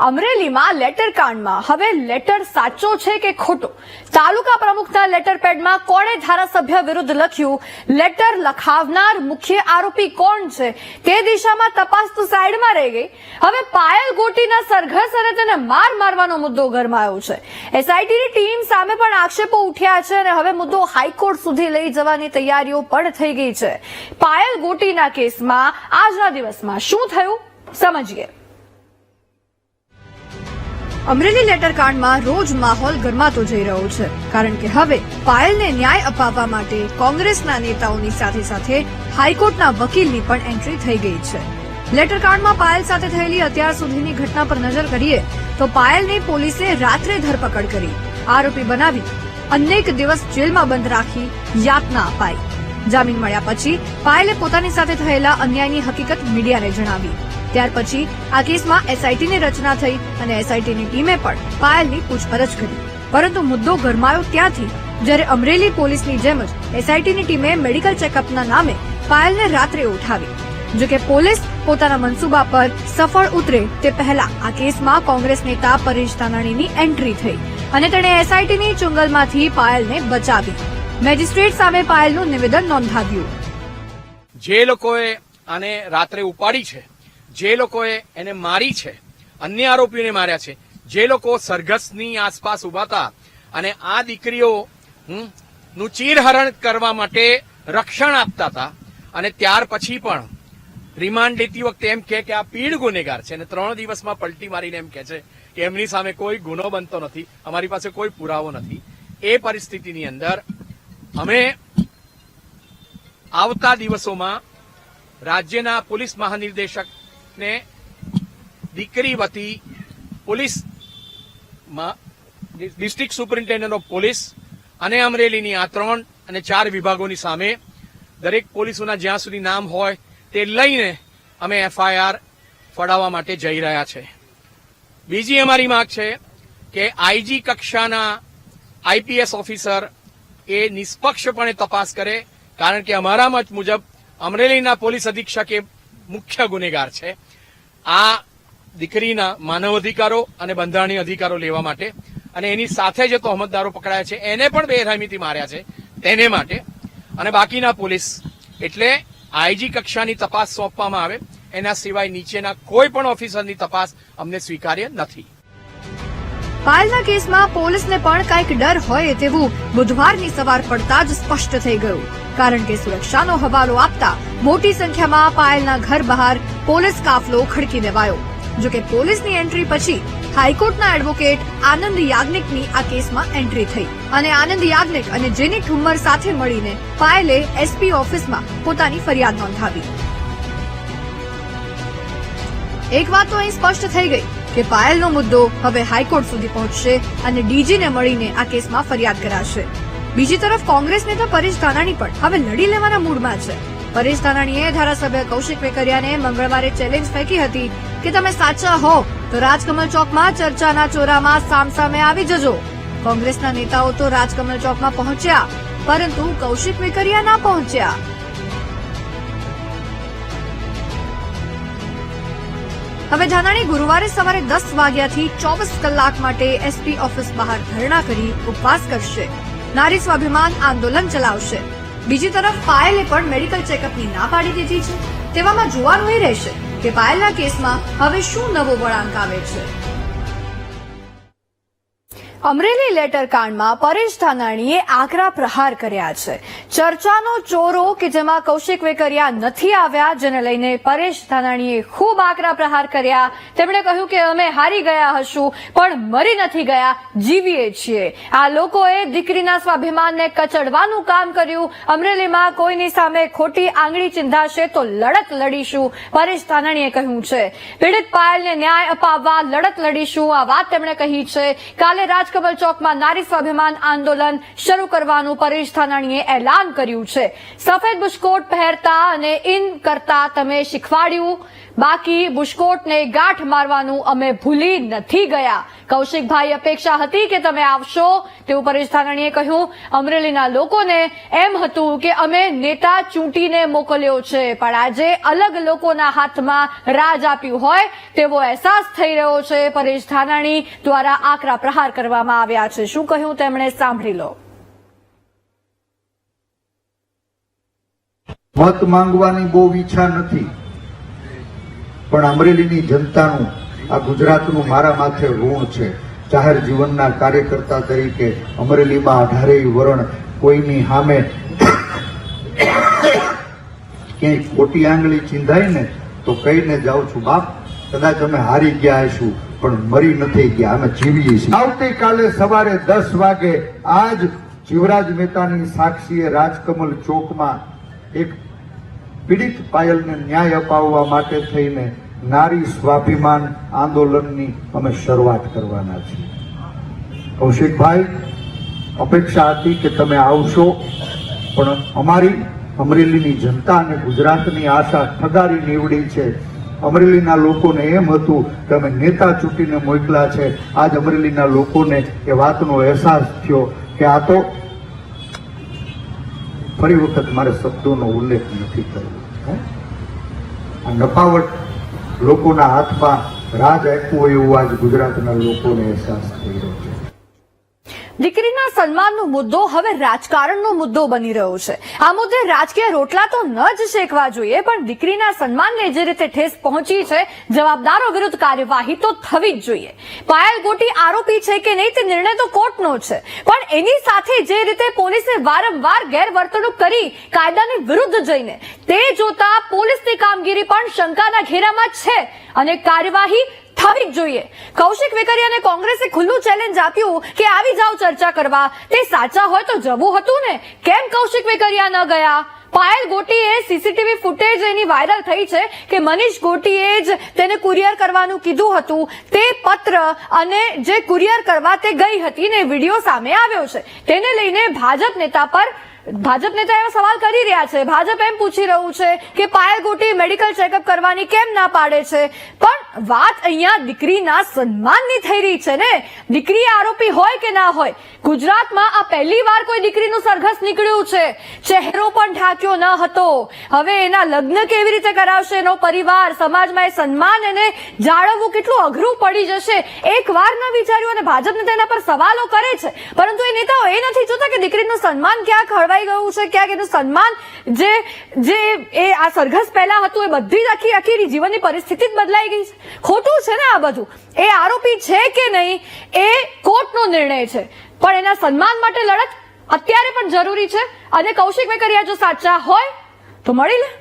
અમરેલીમાં લેટર કાંડમાં. હવે લેટર સાચો છે કે ખોટો? તાલુકા પ્રમુખના લેટર પેડમાં કોણે ધારાસભ્ય વિરુદ્ધ લખ્યું? લેટર લખાવનાર મુખ્ય આરોપી કોણ છે? તે દિશામાં તપાસ તો સાઈડમાં રહી ગઈ. હવે પાયલ ગોટીના સરઘસ અને તેને માર મારવાનો મુદ્દો ગરમાયો છે. એસઆઈટીની ટીમ સામે પણ આક્ષેપો ઉઠ્યા છે અને હવે મુદ્દો હાઈકોર્ટ સુધી લઈ જવાની તૈયારીઓ પણ થઈ ગઈ છે. પાયલ ગોટીના કેસમાં આજના દિવસમાં શું થયું? સમજીએ. અમરેલી લેટર કાંડમાં રોજ માહોલ ગરમાતો જઈ રહ્યો છે. કારણ કે હવે પાયલને ન્યાય અપાવવા માટે કોંગ્રેસના નેતાઓની સાથે સાથે હાઈકોર્ટના વકીલની પણ એન્ટ્રી થઈ ગઈ છે. લેટર કાંડમાં પાયલ સાથે થયેલી અત્યાર સુધીની ઘટના પર નજર કરીએ તો પાયલની પોલીસે રાત્રે ધરપકડ કરી. આરોપી બનાવી અનેક દિવસ જેલમાં બંધ રાખી યાતના અપાઈ. જામીન મળ્યા પછી પાયલે પોતાની સાથે થયેલા અન્યાયની હકીકત મીડિયાને જણાવી. ત્યાર પછી આ કેસમાં એસઆઈટીની રચના થઈ અને એસઆઈટીની ટીમે પણ પાયલની પૂછપરછ કરી. પરંતુ મુદ્દો ગરમાયો ત્યાંથી જ્યારે અમરેલી પોલીસની જેમ જ એસઆઈટીની ટીમે મેડિકલ ચેકઅપના નામે પાયલને રાત્રે ઉઠાવી. જો કે પોલીસ પોતાના મનસૂબા પર સફળ ઉતરે તે પહેલા આ કેસમાં કોંગ્રેસ નેતા પરેશ ધાનાણીની એન્ટ્રી થઈ અને તેણે એસઆઈટીની ચુંગલમાંથી પાયલને બચાવી. મેજિસ્ટ્રેટ સામે પાયલનું નિવેદન નોંધાવ્યું. જે લોકોએ આને રાત્રે ઉપાડી છે જે લોકોએ એને મારી છે, અન્ય આરોપીઓને માર્યા છે, જે લોકો સરઘસની આસપાસ ઊભા હતા અને આ દીકરીઓ નું ચીરહરણ કરવા માટે રક્ષણ આપતા હતા અને ત્યાર પછી પણ રિમાન્ડ લેતી વખતે એમ કહે કે આ પીડ ગુનેગાર છે અને ત્રણ દિવસમાં પલટી મારીને એમ કહે છે કે એમની સામે કોઈ ગુનો બનતો નથી, અમારી પાસે કોઈ પુરાવો નથી. એ પરિસ્થિતિની અંદર અમે આવતા દિવસોમાં રાજ્યના પોલીસ મહાનિર્દેશકને દીકરી વતી police district superintendent of police અને અમરેલીની આ ત્રણ અને ચાર વિભાગોની સામે દરેક પોલીસોના જ્યાં સુધી નામ હોય તે લઈને અમે એફઆઈઆર ફડાવવા માટે જઈ રહ્યા છે. બીજી અમારી માંગ છે કે આઈજી કક્ષાના આઈપીએસ ઓફિસર એ નિષ્પક્ષપણે તપાસ કરે, કારણ કે અમારા મત મુજબ અમરેલીના પોલીસ અધિક્ષક મુખ્ય ગુનેગાર છે. આ દીકરીના માનવ અધિકારો અને બંધારણીય અધિકારો લેવા માટે અને એની સાથે જે તોહમતદારો પકડાયા છે, એને પણ બેરહમીથી માર્યા છે, તેને માટે. અને બાકીના પોલીસ, એટલે આઈજી કક્ષાની તપાસ સોંપવામાં આવે, એના સિવાય નીચેના કોઈ પણ ઓફિસરની તપાસ અમને સ્વીકાર્ય નથી. પાયલના કેસમાં પોલીસને પણ કંઈક ડર હોય તેવું બુધવારની સવાર પડતા જ સ્પષ્ટ થઈ ગયું. કારણ કે સુરક્ષાનો હવાલો આપતા મોટી સંખ્યામાં પાયલના ઘર બહાર પોલીસ કાફલો ખડકી દેવાયો જો કે પોલીસની એન્ટ્રી પછી હાઈકોર્ટના એડવોકેટ આનંદ યાજ્ઞિકની આ કેસમાં એન્ટ્રી થઈ. અને આનંદ યાજ્ઞિક અને જેની ઠુમ્મર સાથે મળીને પાયલે એસપી ઓફિસમાં પોતાની ફરિયાદ નોંધાવી. એક વાત તો અહીં સ્પષ્ટ થઈ ગઈ. કે પાયલનો મુદ્દો હવે હાઈકોર્ટ સુધી પહોંચશે અને ડીજીને મળીને આ કેસમાં ફરિયાદ કરાશે. બીજી તરફ કોંગ્રેસ નેતા પરેશ ધાનાણી પણ હવે લડી લેવાના મૂડમાં છે. પરેશ ધાનાણીએ ધારાસભ્ય કૌશિક વેકરિયાને મંગળવારે ચેલેન્જ ફેંકી હતી કે તમે સાચા હો, તો રાજકમલ ચોકમાં ચર્ચાના ચોરામાં સામસામે આવી જજો. કોંગ્રેસના નેતાઓ તો રાજકમલ ચોકમાં પહોંચ્યા, પરંતુ કૌશિક વેકરિયા ના પહોંચ્યા. હવે ધાનાણી ગુરુવારે સવારે દસ વાગ્યાથી ચોવીસ કલાક માટે એસપી ઓફિસ બહાર ધરણા કરી ઉપવાસ કરશે. નારી સ્વાભિમાન આંદોલન ચલાવશે. બીજી તરફ પાયલે પણ મેડિકલ ચેકઅપની ના પાડી દીધી છે. તેવામાં જોવાનું એ રહેશે કે પાયલના કેસમાં હવે શું નવો વળાંક આવે છે? અમરેલી લેટર કાંડમાં પરેશ ધાનાણીએ આકરા પ્રહાર કર્યા છે. ચર્ચાનો ચોરો કે જેમાં કૌશિક વેકરિયા નથી આવ્યા, જેને લઈને પરેશ ધાનાણીએ ખૂબ આકરા પ્રહાર કર્યા. તેમણે કહ્યું કે અમે હારી ગયા હશું, પણ મરી નથી ગયા, જીવીએ છીએ. આ લોકોએ દીકરીના સ્વાભિમાનને કચડવાનું કામ કર્યું. અમરેલીમાં કોઈની સામે ખોટી આંગળી ચિંધાશે તો લડત લડીશું, પરેશ ધાનાણીએ કહ્યું છે. પીડિત પાયલને ન્યાય અપાવવા લડત લડીશું, આ વાત તેમણે કહી છે. કાલે રાજકમલ ચોકમાં નારી સ્વાભિમાન આંદોલન શરૂ કરવાનું પરેશ ધાનાણીએ એલાન કર્યું છે. સફેદ બુશકોટ પહેરતા અને ઇન કરતા તમે શીખવાડ્યું. બાકી બુશકોટને ગાંઠ મારવાનું અમે ભૂલી નથી ગયા. કૌશિકભાઈ અપેક્ષા હતી કે તમે આવશો. તેવું પરેશ ધાનાણીએ કહ્યું. અમરેલીના લોકોને એમ હતું કે અમે નેતા ચૂંટીને મોકલ્યો છે, પણ આજે અલગ લોકોના હાથમાં રાજ આપ્યું હોય તેવો અહેસાસ થઈ રહ્યો છે. પરેશ ધાનાણી દ્વારા આકરા પ્રહાર કરવામાં આવ્યા છે. શું કહ્યું તેમણે? સાંભળી લો. મત માંગવાની બહુ ઈચ્છા નથી. પણ અમરેલીની જનતાનું આ ગુજરાતનું મારા માથે ઋણ છે. જાહેર જીવનના કાર્યકર્તા તરીકે અમરેલીમાં અઢારેય વરણ કોઈની સામે ક્યાંય ખોટી આંગળી ચીંધાય ને તો કહીને જાઉં છું, બાપ, કદાચ અમે હારી ગયા હશું, પણ મરી નથી ગયા, અમે જીવીએ છીએ. આવતીકાલે સવારે દસ વાગે આજ જીવરાજ મહેતાની સાક્ષીએ રાજકમલ ચોકમાં એક પીડિત પાયલને ન્યાય અપાવવા માટે થઈને નારી સ્વાભિમાન આંદોલનની અમે શરૂઆત કરવાના છીએ. કૌશિકભાઈ, અપેક્ષા હતી કે તમે આવશો, પણ અમારી અમરેલીની જનતા અને ગુજરાતની આશા ઠગારી નીવડી છે. અમરેલીના લોકોને એમ હતું કે અમે નેતા ચૂંટીને મોકલા છે. આજ અમરેલીના લોકોને એ વાતનો અહેસાસ થયો કે આ તો ફરી વખત મારે શબ્દોનો ઉલ્લેખ નથી કરવો? આ નફાવટ લોકોના હાથમાં રાજ આપ્યું હોય એવું આજ ગુજરાતના લોકોને અહેસાસ થઈ રહ્યો છે. દીકરીના સન્માનનો મુદ્દો હવે રાજકારણનો મુદ્દો બની રહ્યો છે. આ મુદ્દે રાજકીય રોટલા તો ન જ શેકવા જોઈએ, પણ દીકરીના સન્માનને જે રીતે ઠેસ પહોંચી છે, જવાબદારો વિરુદ્ધ કાર્યવાહી તો થવી જ જોઈએ. પાયલ ગોટી આરોપી છે કે નહીં તે નિર્ણય તો કોર્ટનો છે. પણ એની સાથે જે રીતે પોલીસે વારંવાર ગેરવર્તણૂક કરી કાયદાની વિરુદ્ધ જઈને, તે જોતા પોલીસની કામગીરી પણ શંકાના ઘેરામાં છે. અને કાર્યવાહી થવી જ જોઈએ. કૌશિક વેકરિયાને કોંગ્રેસે ખુલ્લું ચેલેન્જ આપ્યું કે આવી જાઓ ચર્ચા કરવા. તે સાચા હોય તો જવું હતું ને? કેમ કૌશિક વેકરિયા ન ગયા? પાયલ ગોટીએ સીસીટીવી ફૂટેજ એની વાયરલ થઈ છે કે મનીષ ગોટીએ જ તેને કુરિયર કરવાનું કીધું હતું. તે પત્ર અને જે કુરિયર કરવા તે ગઈ હતી ને વીડિયો સામે આવ્યો છે. તેને લઈને ભાજપ નેતા પર ભાજપ નેતા એવા સવાલ કરી રહ્યા છે. ભાજપ એમ પૂછી રહ્યું છે કે પાયલ ગોટી મેડિકલ ચેકઅપ કરવાની કેમ ના પાડે છે? પણ વાત અહીંયા દીકરીના સન્માનની થઈ રહી છે ને? દીકરી આરોપી હોય કે ના હોય? ગુજરાતમાં આ પહેલી વાર કોઈ દીકરીનું સરઘસ નીકળ્યું છે. ચહેરો પણ ઢાંક્યો ન હતો. હવે એના લગ્ન કેવી રીતે કરાવશે? એનો પરિવાર, સમાજમાં એ સન્માન એને જાળવવું કેટલું અઘરું પડી જશે? એક વાર ન વિચાર્યું અને ભાજપ નેતા એના પર સવાલો કરે છે. પરંતુ એ નેતાઓ એ નથી જોતા કે દીકરીનું સન્માન ક્યાંક હળવાઈ ગયું છે ક્યાંક એનું સન્માન જે જે એ આ સરઘસ પહેલા હતું એ બધી જ આખી આખી જીવનની પરિસ્થિતિ જ બદલાઈ ગઈ છે. ખોટું છે ને આ બધું? એ આરોપી છે કે નહીં એ કોર્ટનો નિર્ણય છે. પણ એના સન્માન માટે લડત અત્યારે પણ જરૂરી છે. અને કૌશિક વેકરિયા જો સાચા હોય તો મળી લે.